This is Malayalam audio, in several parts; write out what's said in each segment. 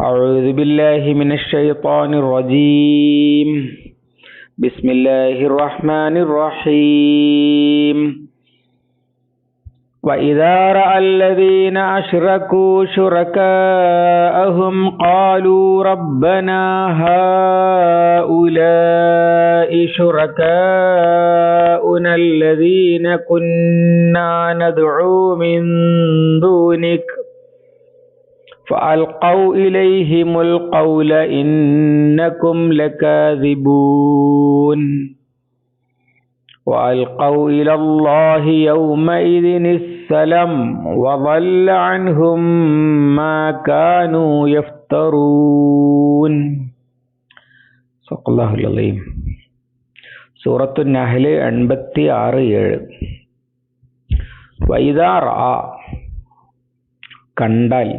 أعوذ بالله من الشيطان الرجيم. بسم الله الرحمن الرحيم. وإذا رأى الذين أشركوا شركاءهم قالوا ربنا هؤلاء شركاؤنا الذين كنا ندعو من دونك. فألقوا إليهم القول إنكم لكاذبون وألقوا إلى الله يومئذ السلم وضل عنهم ما كانوا يفترون صدق الله العظيم സൂറത്തു നഹല് എൺപത്തി ആറ് ഏഴ് വൈദാർ ആ കണ്ടാൽ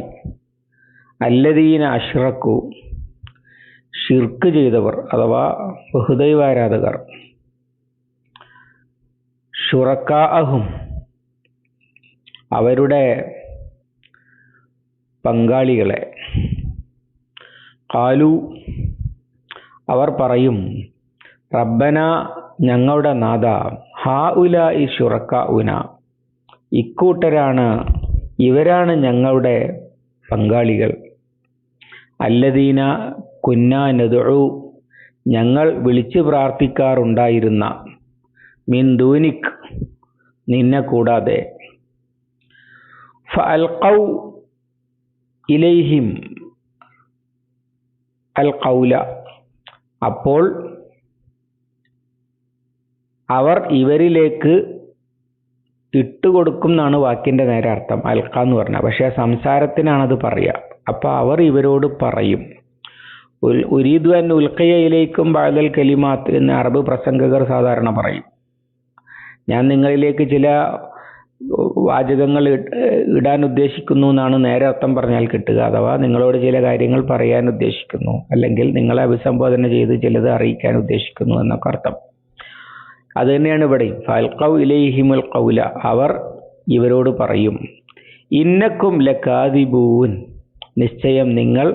അല്ലദീന അഷ്റക്കു ഷിർക്ക് ചെയ്തവർ അഥവാ ബഹുദൈവാരാധകർ. ഷുറക്കാഅഹും അവരുടെ പങ്കാളികളെ. കാലു അവർ പറയും റബ്ബന ഞങ്ങളുടെ നാഥ ഹാ ഉല ഈ ഷുറക്ക ഉന ഇക്കൂട്ടരാണ് ഇവരാണ് ഞങ്ങളുടെ പങ്കാളികൾ. അല്ലദീന കുന്ന നദുഉ. ഞങ്ങൾ വിളിച്ചു പ്രാർത്ഥിക്കാറുണ്ടായിരുന്ന. മിൻ നിന്നെ കൂടാതെ. ഫൽഖൗ ഇലൈഹിം. അൽ ഖൗല അപ്പോൾ അവർ ഇവരിലേക്ക് ഇട്ടുകൊടുക്കും എന്നാണ് വാക്കിന്റെ നേരെ അർത്ഥം അൽക്ക എന്ന് പറഞ്ഞാൽ. പക്ഷെ സംസാരത്തിനാണത് പറയുക. അപ്പൊ അവർ ഇവരോട് പറയും. ഉരീദു അൻ ഉൽക്കയയിലേക്കും ബാദൽ കലിമാത്ത് എന്ന് അറബ് പ്രസംഗകർ സാധാരണ പറയും. ഞാൻ നിങ്ങളിലേക്ക് ചില വാചകങ്ങൾ ഇടാൻ ഉദ്ദേശിക്കുന്നു എന്നാണ് നേരെ അർത്ഥം പറഞ്ഞാൽ കിട്ടുക. അഥവാ നിങ്ങളോട് ചില കാര്യങ്ങൾ പറയാൻ ഉദ്ദേശിക്കുന്നു. അല്ലെങ്കിൽ നിങ്ങളെ അഭിസംബോധന ചെയ്ത് ചിലത് അറിയിക്കാൻ ഉദ്ദേശിക്കുന്നു എന്നൊക്കെ അർത്ഥം. അത് തന്നെയാണ് ഇവിടെയും ഫൽഖൗ ഇലൈഹിമുൽ കൗല അവർ ഇവരോട് പറയും ഇന്നക്കും ലക്കാദിബൂൻ നിശ്ചയം നിങ്ങൾ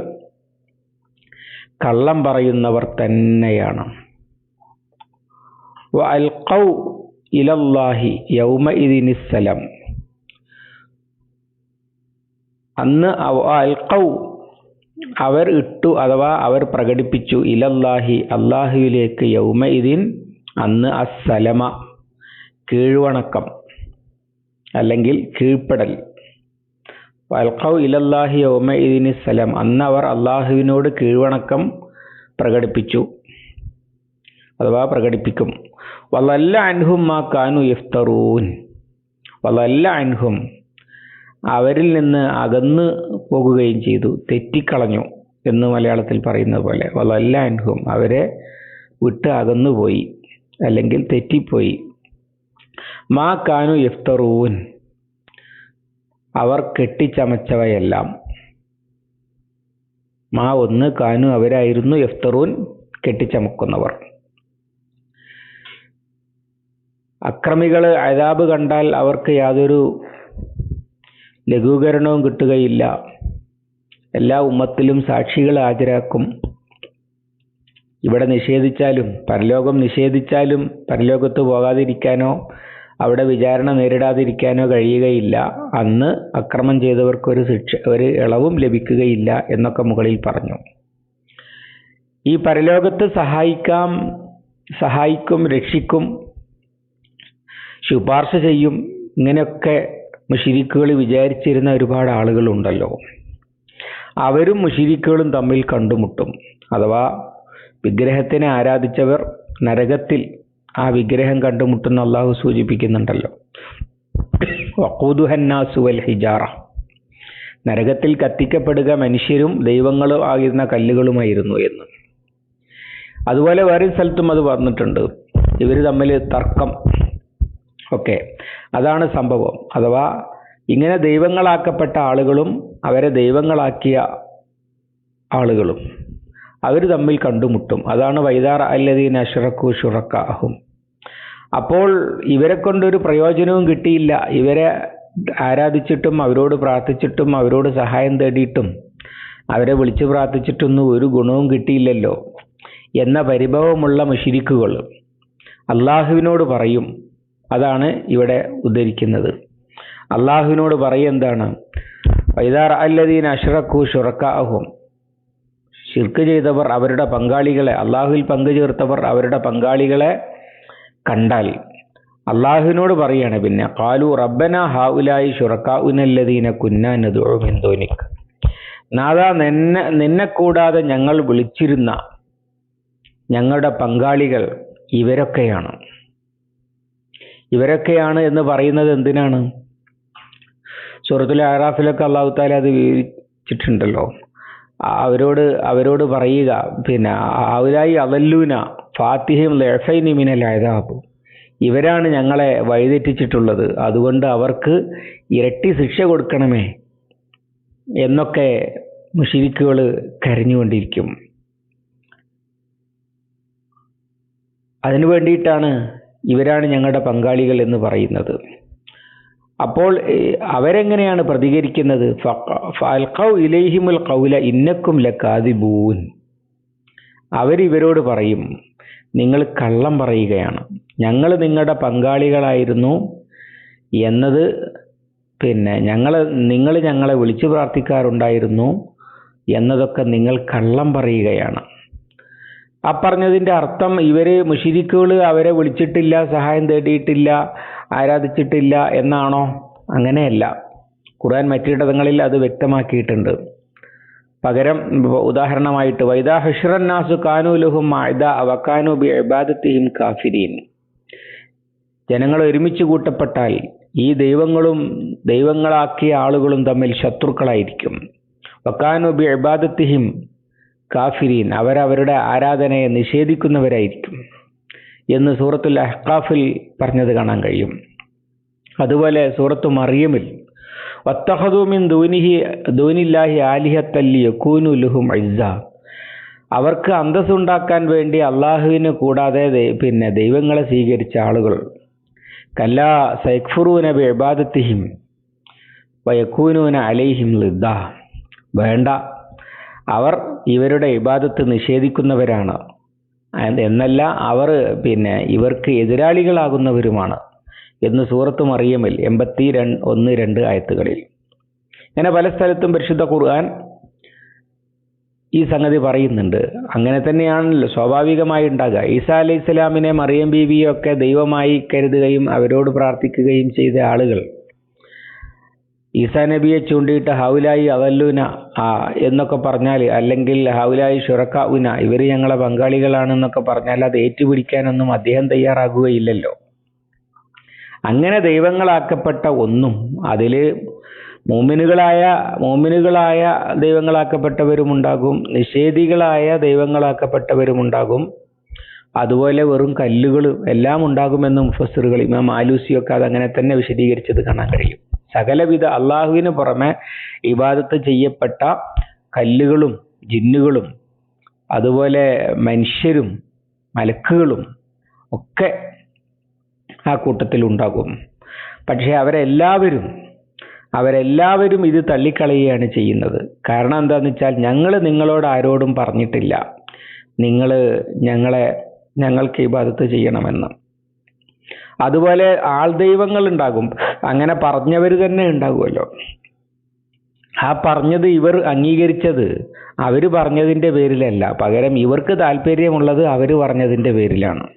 കള്ളം പറയുന്നവർ തന്നെയാണ്. അൽഖൗ ഇലല്ലാഹി യൗമ ഇതിനിസ്സലം അന്ന് അൽഖൗ അവർ ഇട്ടു അഥവാ അവർ പ്രകടിപ്പിച്ചു ഇലല്ലാഹി അള്ളാഹുവിലേക്ക് യൗമ ഇതിൻ അന്ന് അസ്സലമ കീഴ്വണക്കം അല്ലെങ്കിൽ കീഴ്പ്പെടൽ. ഇലല്ലാഹി ഓമ ഇതിന് സലം. അന്ന് അവർ അള്ളാഹുവിനോട് കീഴ്വണക്കം പ്രകടിപ്പിച്ചു. അഥവാ പ്രകടിപ്പിക്കും. വലല്ല അൻഹും മാ കാനു ഇഫ്തറൂൻ വലല്ല അൻഹും അവരിൽ നിന്ന് അകന്ന് പോകുകയും ചെയ്തു തെറ്റിക്കളഞ്ഞു എന്ന് മലയാളത്തിൽ പറയുന്നത് പോലെ. വലല്ല അൻഹും അവരെ വിട്ട് അകന്നുപോയി. അല്ലെങ്കിൽ തെറ്റിപ്പോയി. മാ കാനു ഇഫ്തറൂൻ അവർ കെട്ടിച്ചമച്ചവയെല്ലാം. മാ ഒന്ന് കാനു അവരായിരുന്നു എഫ്തറൂൻ കെട്ടിച്ചമക്കുന്നവർ. അക്രമികൾ അതാബ് കണ്ടാൽ അവർക്ക് യാതൊരു ലഘൂകരണവും കിട്ടുകയില്ല. എല്ലാ ഉമ്മത്തിലും സാക്ഷികൾ ഹാജരാക്കും. ഇവിടെ നിഷേധിച്ചാലും പരലോകം നിഷേധിച്ചാലും പരലോകത്ത് പോകാതിരിക്കാനോ അവിടെ വിചാരണ നേരിടാതിരിക്കാനോ കഴിയുകയില്ല. അന്ന് അക്രമം ചെയ്തവർക്ക് ഒരു ശിക്ഷ ഒരു ഇളവും ലഭിക്കുകയില്ല എന്നൊക്കെ മുകളിൽ പറഞ്ഞു. ഈ പരലോകത്ത് സഹായിക്കാം സഹായിക്കും രക്ഷിക്കും ശുപാർശ ചെയ്യും ഇങ്ങനെയൊക്കെ മുഷിരിക്കുകൾ വിചാരിച്ചിരുന്ന ഒരുപാട് ആളുകളുണ്ടല്ലോ. അവരും മുഷിരിക്കുകളും തമ്മിൽ കണ്ടുമുട്ടും. അഥവാ വിഗ്രഹത്തിനെ ആരാധിച്ചവർ നരകത്തിൽ ആ വിഗ്രഹം കണ്ടുമുട്ടുന്ന അള്ളാഹു സൂചിപ്പിക്കുന്നുണ്ടല്ലോ. ഹിജാറ. നരകത്തിൽ കത്തിക്കപ്പെടുക മനുഷ്യരും ദൈവങ്ങളും ആകുന്ന കല്ലുകളുമായിരുന്നു എന്ന്. അതുപോലെ വേറെ സ്ഥലത്തും അത് വന്നിട്ടുണ്ട്. ഇവർ തമ്മിൽ തർക്കം. ഓക്കെ. അതാണ് സംഭവം. അഥവാ ഇങ്ങനെ ദൈവങ്ങളാക്കപ്പെട്ട ആളുകളും അവരെ ദൈവങ്ങളാക്കിയ ആളുകളും. അവർ തമ്മിൽ കണ്ടുമുട്ടും. അതാണ് വൈദാർ അല്ലദീൻ അഷറക്കു ഷുറക്കാഹും അപ്പോൾ ഇവരെ കൊണ്ടൊരു പ്രയോജനവും കിട്ടിയില്ല. ഇവരെ ആരാധിച്ചിട്ടും അവരോട് പ്രാർത്ഥിച്ചിട്ടും അവരോട് സഹായം തേടിയിട്ടും അവരെ വിളിച്ചു പ്രാർത്ഥിച്ചിട്ടൊന്നും ഒരു ഗുണവും കിട്ടിയില്ലല്ലോ എന്ന പരിഭവമുള്ള മുഷിരിക്കുകൾ അള്ളാഹുവിനോട് പറയും. അതാണ് ഇവിടെ ഉദ്ധരിക്കുന്നത്. അള്ളാഹുവിനോട് പറയും എന്താണ് വൈദാർ അല്ലദീൻ അഷറക്കു ഷുറക്കാഹും ഷിർക്ക് ചെയ്തവർ അവരുടെ പങ്കാളികളെ അള്ളാഹുവിൽ പങ്കു ചേർത്തവർ അവരുടെ പങ്കാളികളെ കണ്ടാൽ. അള്ളാഹുവിനോട് പറയാണ് പിന്നെ കാലു റബ്ബന ഹാവുലായി ഷുറക്കാവുനല്ലദീന കുന്നോനിക്ക് നാഥ നിന്നെ നിന്നെ കൂടാതെ ഞങ്ങൾ വിളിച്ചിരുന്ന ഞങ്ങളുടെ പങ്കാളികൾ ഇവരൊക്കെയാണ്. ഇവരൊക്കെയാണ് എന്ന് പറയുന്നത് എന്തിനാണ്? സൂറത്തുൽ ആറാഫിലൊക്കെ അള്ളാഹു താല അത് വിവരിച്ചിട്ടുണ്ടല്ലോ. അവരോട് അവരോട് പറയുക. പിന്നെ അവരായി അവല്ലൂന ഫാത്തിഹയും ലഹൈനി മിനൽ അതാബ് ഇവരാണ് ഞങ്ങളെ വഴിതെറ്റിച്ചിട്ടുള്ളത്. അതുകൊണ്ട് അവർക്ക് ഇരട്ടി ശിക്ഷ കൊടുക്കണമേ എന്നൊക്കെ മുഷിരിക്കുകൾ കരഞ്ഞുകൊണ്ടിരിക്കും. അതിനു വേണ്ടിയിട്ടാണ് ഇവരാണ് ഞങ്ങളുടെ പങ്കാളികൾ എന്ന് പറയുന്നത്. അപ്പോൾ അവരെങ്ങനെയാണ് പ്രതികരിക്കുന്നത്? ഇലൈഹിമുൽ കൗല ഇന്നക്കും ലക്കാതിബൂൻ അവരിവരോട് പറയും നിങ്ങൾ കള്ളം പറയുകയാണ്. ഞങ്ങൾ നിങ്ങളുടെ പങ്കാളികളായിരുന്നു എന്നത് പിന്നെ ഞങ്ങൾ നിങ്ങൾ ഞങ്ങളെ വിളിച്ചു പ്രാർത്ഥിക്കാറുണ്ടായിരുന്നു എന്നതൊക്കെ നിങ്ങൾ കള്ളം പറയുകയാണ്. ആ പറഞ്ഞതിന്റെ അർത്ഥം ഇവർ മുഷിരിക്കുകൾ അവരെ വിളിച്ചിട്ടില്ല സഹായം തേടിയിട്ടില്ല ആരാധിച്ചിട്ടില്ല എന്നാണോ? അങ്ങനെയല്ല. ഖുർആൻ മറ്റിടങ്ങളിൽ അത് വ്യക്തമാക്കിയിട്ടുണ്ട്. പകരം ഉദാഹരണമായിട്ട് വൈദാ ഹുഷ്റന്നാസു കാനൂലുഹും അവക്കാനു ബി കാഫിരീൻ. ജനങ്ങൾ ഒരുമിച്ച് കൂട്ടപ്പെട്ടാൽ ഈ ദൈവങ്ങളും ദൈവങ്ങളാക്കിയ ആളുകളും തമ്മിൽ ശത്രുക്കളായിരിക്കും. വക്കാനു ബി കാഫിരീൻ അവരവരുടെ ആരാധനയെ നിഷേധിക്കുന്നവരായിരിക്കും എന്ന് സൂറത്തുൽ അഹ്കാഫിൽ പറഞ്ഞത് കാണാൻ കഴിയും. അതുപോലെ സൂറത്തു മറിയമിൽ വത്തഹദൂമിൻ ദൂനിഹി ദൂനില്ലാഹി ആലിഹത്തല്ലി യക്കൂനു ലുഹും ഇസ്സ. അവർക്ക് അന്തസ്സുണ്ടാക്കാൻ വേണ്ടി അള്ളാഹുവിന് കൂടാതെ പിന്നെ ദൈവങ്ങളെ സ്വീകരിച്ച ആളുകൾ. കല്ലാ സൈഖ്ഫുറൂന ബി ഇബാദത്തിഹിം വയക്കൂനൂന അലൈഹിം ലിദ്ദ. വേണ്ട അവർ ഇവരുടെ ഇബാദത്ത് നിഷേധിക്കുന്നവരാണ്. എന്നല്ല അവർ പിന്നെ ഇവർക്ക് എതിരാളികളാകുന്നവരുമാണ് എന്ന് സൂറത്ത് മറിയമിൽ എൺപത്തി രണ്ട് ഒന്ന് രണ്ട് ആയത്തുകളിൽ. ഇങ്ങനെ പല സ്ഥലത്തും പരിശുദ്ധ ഖുർആൻ ഈ സംഗതി പറയുന്നുണ്ട്. അങ്ങനെ തന്നെയാണല്ലോ സ്വാഭാവികമായി ഉണ്ടാകുക. ഈസാ അലൈഹി ഇസ്ലാമിനെ മറിയം ബീവിയൊക്കെ ദൈവമായി കരുതുകയും അവരോട് പ്രാർത്ഥിക്കുകയും ചെയ്ത ആളുകൾ ഈസാ നബിയെ ചൂണ്ടിയിട്ട് ഹൗലായി അവല്ലുന ആ എന്നൊക്കെ പറഞ്ഞാൽ അല്ലെങ്കിൽ ഹൗലായി ഷുറക്ക ഉന ഇവർ ഞങ്ങളെ പങ്കാളികളാണെന്നൊക്കെ പറഞ്ഞാൽ അത് ഏറ്റുപിടിക്കാനൊന്നും അദ്ദേഹം തയ്യാറാകുകയില്ലല്ലോ. അങ്ങനെ ദൈവങ്ങളാക്കപ്പെട്ട ഒന്നും അതിൽ മോമിനുകളായ മോമിനുകളായ ദൈവങ്ങളാക്കപ്പെട്ടവരുമുണ്ടാകും നിഷേധികളായ ദൈവങ്ങളാക്കപ്പെട്ടവരുമുണ്ടാകും. അതുപോലെ വെറും കല്ലുകളും എല്ലാം ഉണ്ടാകുമെന്ന് മുഫസറുകൾ ഇമാം ആലൂസിയൊക്കെ അതങ്ങനെ തന്നെ വിശദീകരിച്ചത് കാണാൻ കഴിയും. സകലവിധ അള്ളാഹുവിന് പുറമെ ഇബാദത്ത് ചെയ്യപ്പെട്ട കല്ലുകളും ജിന്നുകളും അതുപോലെ മനുഷ്യരും മലക്കുകളും ഒക്കെ ആ കൂട്ടത്തിൽ ഉണ്ടാകും. പക്ഷേ അവരെല്ലാവരും അവരെല്ലാവരും ഇത് തള്ളിക്കളയുകയാണ് ചെയ്യുന്നത്. കാരണം എന്താണെന്ന് വെച്ചാൽ ഞങ്ങൾ നിങ്ങളോട് ആരോടും പറഞ്ഞിട്ടില്ല. നിങ്ങൾ ഞങ്ങളെ ഞങ്ങൾക്ക് ഇബാദത്ത് ചെയ്യണമെന്ന്. അതുപോലെ ആൾ ദൈവങ്ങൾ ഉണ്ടാകും. അങ്ങനെ പറഞ്ഞവർ തന്നെ ഉണ്ടാകുമല്ലോ. ആ പറഞ്ഞത് ഇവർ അംഗീകരിച്ചത് അവർ പറഞ്ഞതിന്റെ പേരിലല്ല. പകരം ഇവർക്ക് താല്പര്യമുള്ളത് അവർ പറഞ്ഞതിന്റെ പേരിലാണ്.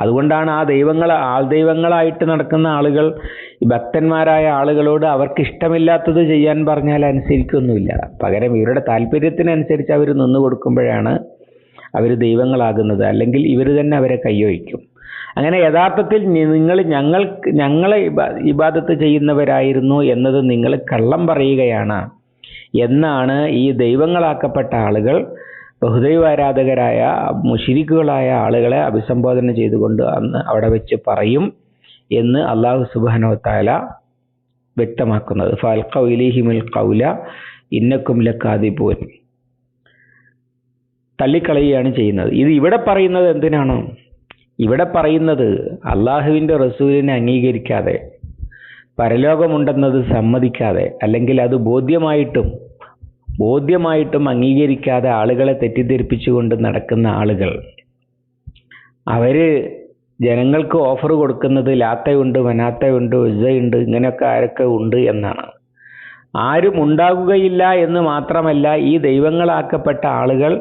അതുകൊണ്ടാണ് ആ ദൈവങ്ങൾ ആൾ ദൈവങ്ങളായിട്ട് നടക്കുന്ന ആളുകൾ ഭക്തന്മാരായ ആളുകളോട് അവർക്ക് ഇഷ്ടമില്ലാത്തത് ചെയ്യാൻ പറഞ്ഞാൽ അനുസരിക്കൊന്നുമില്ല. പകരം ഇവരുടെ താല്പര്യത്തിനനുസരിച്ച് അവർ നിന്നു കൊടുക്കുമ്പോഴാണ് അവർ ദൈവങ്ങളാകുന്നത്. അല്ലെങ്കിൽ ഇവർ തന്നെ അവരെ കൈയൊഴിക്കും അങ്ങനെ യഥാർത്ഥത്തിൽ നിങ്ങൾ ഞങ്ങൾ ഞങ്ങളെ ഇബാദത്ത് ചെയ്യുന്നവരായിരുന്നു എന്നത് നിങ്ങൾ കള്ളം പറയുകയാണ്. എന്നാണ് ഈ ദൈവങ്ങളാക്കപ്പെട്ട ആളുകൾ ബഹുദൈവാരാധകരായ മുഷിരിക്കുകളായ ആളുകളെ അഭിസംബോധന ചെയ്തുകൊണ്ട് അന്ന് അവിടെ വെച്ച് പറയും എന്ന് അള്ളാഹു സുബാനോത്താല വ്യക്തമാക്കുന്നത്. ഫൽഖൗലിഹിമുൽ കൗല ഇന്നക്കും ലക്കാദിബൂൻ തള്ളിക്കളയുകയാണ് ചെയ്യുന്നത്. ഇത് ഇവിടെ പറയുന്നത് എന്തിനാണ്? ഇവിടെ പറയുന്നത് അള്ളാഹുവിന്റെ റസൂലിനെ അംഗീകരിക്കാതെ പരലോകമുണ്ടെന്നത് സമ്മതിക്കാതെ അല്ലെങ്കിൽ അത് ബോധ്യമായിട്ടും ബോധ്യമായിട്ടും അംഗീകരിക്കാതെ ആളുകളെ തെറ്റിദ്ധരിപ്പിച്ചുകൊണ്ട് നടക്കുന്ന ആളുകൾ. അവർ ജനങ്ങൾക്ക് ഓഫർ കൊടുക്കുന്നത് ലാത്തയുണ്ട് മനാത്തയുണ്ട് ഉജയുണ്ട് ഇങ്ങനെയൊക്കെ ആരൊക്കെ ഉണ്ട് എന്നാണ്. ആരും ഉണ്ടാകുകയില്ല എന്ന് മാത്രമല്ല ഈ ദൈവങ്ങളാക്കപ്പെട്ട ആളുകൾ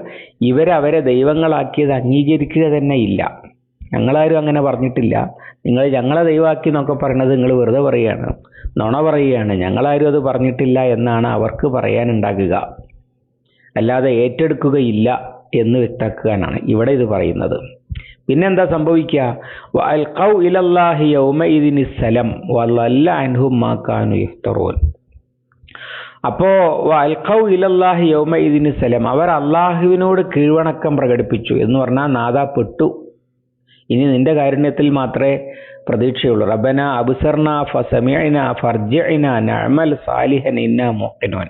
ഇവരവരെ ദൈവങ്ങളാക്കിയത് അംഗീകരിക്കുക തന്നെ ഇല്ല. ഞങ്ങളാരും അങ്ങനെ പറഞ്ഞിട്ടില്ല. നിങ്ങൾ ഞങ്ങളെ ദൈവമാക്കി എന്നൊക്കെ പറയണത് നിങ്ങൾ വെറുതെ പറയുകയാണ്. നുണ പറയുകയാണ്. ഞങ്ങളാരും അത് പറഞ്ഞിട്ടില്ല എന്നാണ് അവർക്ക് പറയാനുണ്ടാകുക. അല്ലാതെ ഏറ്റെടുക്കുകയില്ല എന്ന് വ്യക്താക്കാനാണ് ഇവിടെ ഇത് പറയുന്നത്. പിന്നെന്താ സംഭവിക്കുക? യൗമഇദിനി സലം വല്ലല്ല അൻഹും മാ കാനു യഫ്തറൂൻ. അപ്പോ വഅൽഖൗ ഇലല്ലാഹി യൗമഇദിനി സലം അവർ അള്ളാഹുവിനോട് കീഴ്വണക്കം പ്രകടിപ്പിച്ചു എന്ന് പറഞ്ഞാൽ നാദാ പെട്ടു. ഇനി നിന്റെ കാരുണ്യത്തിൽ മാത്രമേ പ്രതീക്ഷയുള്ളൂ. റബ്ബന അബ്സർന ഫസമിഅന ഫർജിഅന നഅമൽ സാലിഹൻ ഇന്ന മുഖിനോൻ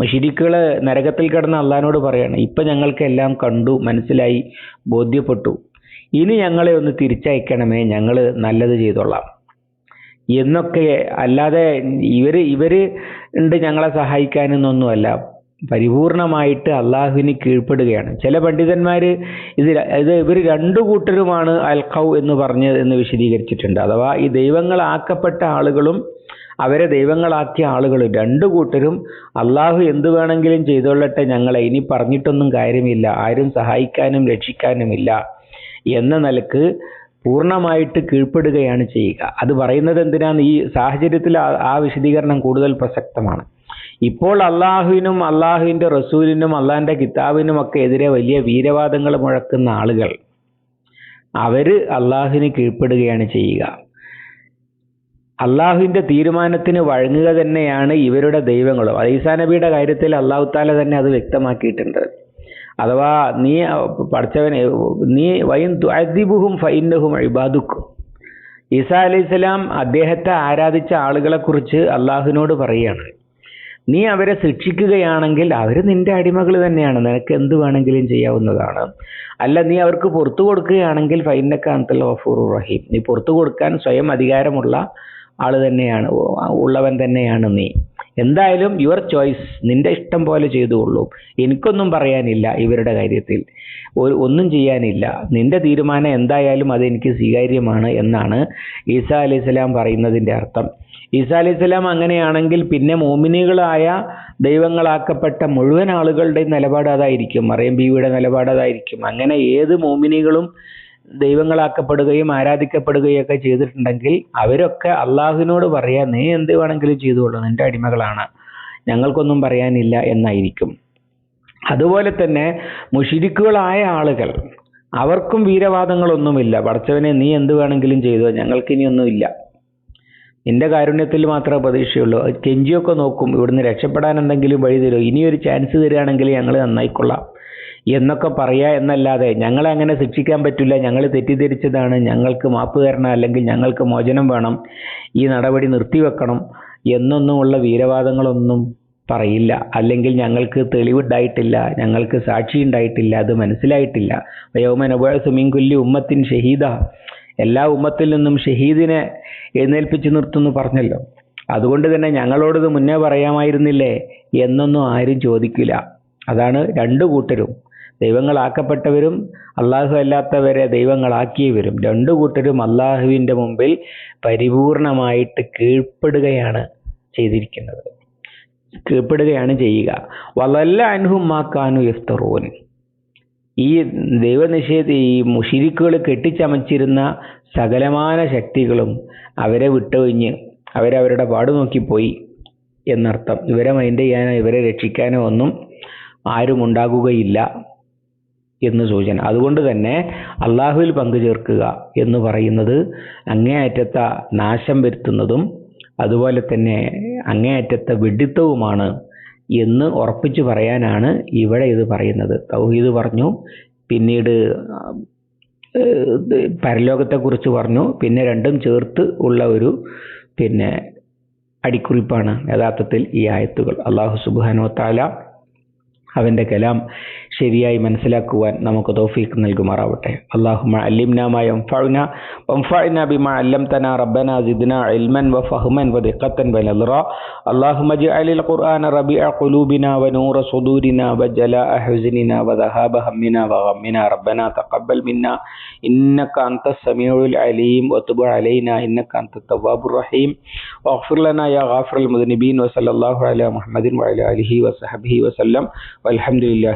മുഷിരിക്കുകൾ നരകത്തിൽ കിടന്ന അള്ളഹാനോട് പറയാണ് ഇപ്പൊ ഞങ്ങൾക്ക് എല്ലാം കണ്ടു മനസ്സിലായി ബോധ്യപ്പെട്ടു. ഇനി ഞങ്ങളെ ഒന്ന് തിരിച്ചയക്കണമേ ഞങ്ങൾ നല്ലത് ചെയ്തോളാം. എന്നൊക്കെ അല്ലാതെ ഇവർ ഇവർ ഉണ്ട് ഞങ്ങളെ സഹായിക്കാനെന്നൊന്നുമല്ല. പരിപൂർണമായിട്ട് അള്ളാഹുവിന് കീഴ്പ്പെടുകയാണ്. ചില പണ്ഡിതന്മാർ ഇത് ഇത് ഇവർ രണ്ടു കൂട്ടരുമാണ് അൽഖൗ എന്ന് പറഞ്ഞ് എന്ന് വിശദീകരിച്ചിട്ടുണ്ട്. അഥവാ ഈ ദൈവങ്ങളാക്കപ്പെട്ട ആളുകളും അവരെ ദൈവങ്ങളാക്കിയ ആളുകളും രണ്ടു കൂട്ടരും അള്ളാഹു എന്ത് വേണമെങ്കിലും ചെയ്തോളട്ടെ ഞങ്ങളെ ഇനി പറഞ്ഞിട്ടൊന്നും കാര്യമില്ല ആരും സഹായിക്കാനും രക്ഷിക്കാനുമില്ല എന്ന നിലയ്ക്ക് പൂർണമായിട്ട് കീഴ്പ്പെടുകയാണ് ചെയ്യുക. അത് പറയുന്നത് എന്തിനാണ് ഈ സാഹചര്യത്തിൽ ആ വിശദീകരണം കൂടുതൽ പ്രസക്തമാണ്. ഇപ്പോൾ അള്ളാഹുവിനും അള്ളാഹുവിന്റെ റസൂലിനും അള്ളാഹിന്റെ കിതാബിനും ഒക്കെ എതിരെ വലിയ വീരവാദങ്ങൾ മുഴക്കുന്ന ആളുകൾ. അവർ അള്ളാഹുവിന് കീഴ്പ്പെടുകയാണ് ചെയ്യുക. അള്ളാഹുവിന്റെ തീരുമാനത്തിന് വഴങ്ങുക തന്നെയാണ് ഇവരുടെ ദൈവങ്ങളും. ഈസാ നബിയുടെ കാര്യത്തിൽ അള്ളാഹു താല തന്നെ അത് വ്യക്തമാക്കിയിട്ടുണ്ട്. അഥവാ നീ പഠിച്ചവനെ നീ വൈൻ തുഅദിബുഹും ഫൈന്നഹും ഇബാദുക്കും. ഈസാ അലൈഹിസ്സലാം അദ്ദേഹത്തെ ആരാധിച്ച ആളുകളെക്കുറിച്ച് അള്ളാഹുവിനോട് പറയുകയാണ്. നീ അവരെ ശിക്ഷിക്കുകയാണെങ്കിൽ അവർ നിന്റെ അടിമകൾ തന്നെയാണ്. നിനക്ക് എന്ത് വേണമെങ്കിലും ചെയ്യാവുന്നതാണ്. അല്ല നീ അവർക്ക് പുറത്തു കൊടുക്കുകയാണെങ്കിൽ ഫൈനക്ക അന്തൽ ഗഫൂർ റഹീം നീ പുറത്തു കൊടുക്കാൻ സ്വയം അധികാരമുള്ള ആൾ തന്നെയാണ് ഉള്ളവൻ തന്നെയാണ് നീ. എന്തായാലും യുവർ ചോയ്സ് നിന്റെ ഇഷ്ടം പോലെ ചെയ്തുകൊള്ളൂ. എനിക്കൊന്നും പറയാനില്ല ഇവരുടെ കാര്യത്തിൽ. ഒരു ഒന്നും ചെയ്യാനില്ല. നിന്റെ തീരുമാനം എന്തായാലും അത് എനിക്ക് സ്വീകാര്യമാണ് എന്നാണ് ഈസാ അലൈഹി സ്വലാം പറയുന്നതിന്റെ അർത്ഥം. ഈസാ അലൈഹി സ്വലാം അങ്ങനെയാണെങ്കിൽ പിന്നെ മോമിനികളായ ദൈവങ്ങളാക്കപ്പെട്ട മുഴുവൻ ആളുകളുടെയും നിലപാട് അതായിരിക്കും. മറിയം ബീവിയുടെ നിലപാട് അതായിരിക്കും. അങ്ങനെ ഏത് മോമിനികളും ദൈവങ്ങളാക്കപ്പെടുകയും ആരാധിക്കപ്പെടുകയും ഒക്കെ ചെയ്തിട്ടുണ്ടെങ്കിൽ അവരൊക്കെ അള്ളാഹുവിനോട് പറയാ നീ എന്ത് വേണമെങ്കിലും ചെയ്തോളൂ. നിന്റെ അടിമകളാണ്. ഞങ്ങൾക്കൊന്നും പറയാനില്ല എന്നായിരിക്കും. അതുപോലെ തന്നെ മുഷിരിക്കുകളായ ആളുകൾ അവർക്കും വീരവാദങ്ങളൊന്നുമില്ല. പടച്ചവനെ നീ എന്ത് വേണമെങ്കിലും ചെയ്തോ. ഞങ്ങൾക്കിനിയൊന്നുമില്ല നിന്റെ കാരുണ്യത്തിൽ മാത്രമേ പ്രതീക്ഷയുള്ളൂ. കെഞ്ചിയൊക്കെ നോക്കും ഇവിടുന്ന് രക്ഷപ്പെടാൻ എന്തെങ്കിലും വഴി തരുമോ? ഇനിയൊരു ചാൻസ് തരികയാണെങ്കിൽ ഞങ്ങൾ നന്നായിക്കൊള്ളാം. എന്നൊക്കെ പറയുക എന്നല്ലാതെ ഞങ്ങളെ അങ്ങനെ ശിക്ഷിക്കാൻ പറ്റില്ല. ഞങ്ങൾ തെറ്റിദ്ധരിച്ചതാണ്. ഞങ്ങൾക്ക് മാപ്പ് തരണം അല്ലെങ്കിൽ ഞങ്ങൾക്ക് മോചനം വേണം. ഈ നടപടി നിർത്തിവെക്കണം എന്നൊന്നുമുള്ള വീരവാദങ്ങളൊന്നും പറയില്ല. അല്ലെങ്കിൽ ഞങ്ങൾക്ക് തെളിവുണ്ടായിട്ടില്ല. ഞങ്ങൾക്ക് സാക്ഷി ഉണ്ടായിട്ടില്ല അത് മനസ്സിലായിട്ടില്ല. വയോമനബുമിൻകുല്ലി ഉമ്മത്തിൻ ഷഹീദ എല്ലാ ഉമ്മത്തിൽ നിന്നും ഷഹീദിനെ എഴുന്നേൽപ്പിച്ചു നിർത്തുന്നു പറഞ്ഞല്ലോ. അതുകൊണ്ട് തന്നെ ഞങ്ങളോടത് മുന്നേ പറയാമായിരുന്നില്ലേ എന്നൊന്നും ആരും ചോദിക്കില്ല. അതാണ് രണ്ടു കൂട്ടരും. ദൈവങ്ങളാക്കപ്പെട്ടവരും അള്ളാഹു അല്ലാത്തവരെ ദൈവങ്ങളാക്കിയവരും. രണ്ടു കൂട്ടരും അള്ളാഹുവിന്റെ മുമ്പിൽ പരിപൂർണമായിട്ട് കീഴ്പ്പെടുകയാണ് ചെയ്തിരിക്കുന്നത്. കീഴ്പ്പെടുകയാണ് ചെയ്യുക. വളല്ല അനുഭവമാക്കാനും മാക്കാനു യഫ്തറൂൻ. ഈ ദൈവനിഷേധ ഈ മുഷിരിക്കുകൾ കെട്ടിച്ചമച്ചിരുന്ന സകലമാന ശക്തികളും അവരെ വിട്ടൊഴിഞ്ഞ് അവരവരുടെ പാട് നോക്കിപ്പോയി എന്നർത്ഥം. ഇവരെ മൈൻഡ് ചെയ്യാനോ ഇവരെ രക്ഷിക്കാനോ ഒന്നും ആരും ഉണ്ടാകുകയില്ല എന്ന് സൂചന. അതുകൊണ്ട് തന്നെ അള്ളാഹുവിൽ പങ്കു ചേർക്കുക എന്ന് പറയുന്നത് അങ്ങേയറ്റത്ത നാശം വരുത്തുന്നതും അതുപോലെ തന്നെ അങ്ങേയറ്റത്തെ വെഡിത്തവുമാണ് എന്ന് ഉറപ്പിച്ചു പറയാനാണ് ഇവിടെ ഇത് പറയുന്നത്. തൗഹീദ് പറഞ്ഞു പിന്നീട് പരലോകത്തെക്കുറിച്ച് പറഞ്ഞു പിന്നെ രണ്ടും ചേർത്ത് ഉള്ള ഒരു പിന്നെ അടിക്കുറിപ്പാണ് യഥാർത്ഥത്തിൽ ഈ ആയത്തുകൾ. അള്ളാഹു സുബാനോ താല അവന്റെ കലാം ശരിയായി മനസ്സിലാക്കുവാൻ നമുക്ക് തൗഫീഖ് നൽകുമാറാവട്ടെ അള്ളാഹുമ അല്ലിംന മാ യൻഫഉന വൻഫഅന ബിമാ അല്ലംതന റബ്ബന സിദ്ന ഇൽമൻ വഫഹ്മൻ വദിഖത്തൻ വനദ്റ اللهم اجعل القرآن ربيع قلوبنا ونور صدورنا وجلاء حزننا وذهاب همنا وغمنا ربنا تقبل منا إنك أنت السميع العليم وتب علينا إنك أنت التواب الرحيم واغفر لنا يا غافر المذنبين وصلى الله على محمد وعلى آله وصحبه وسلم والحمد لله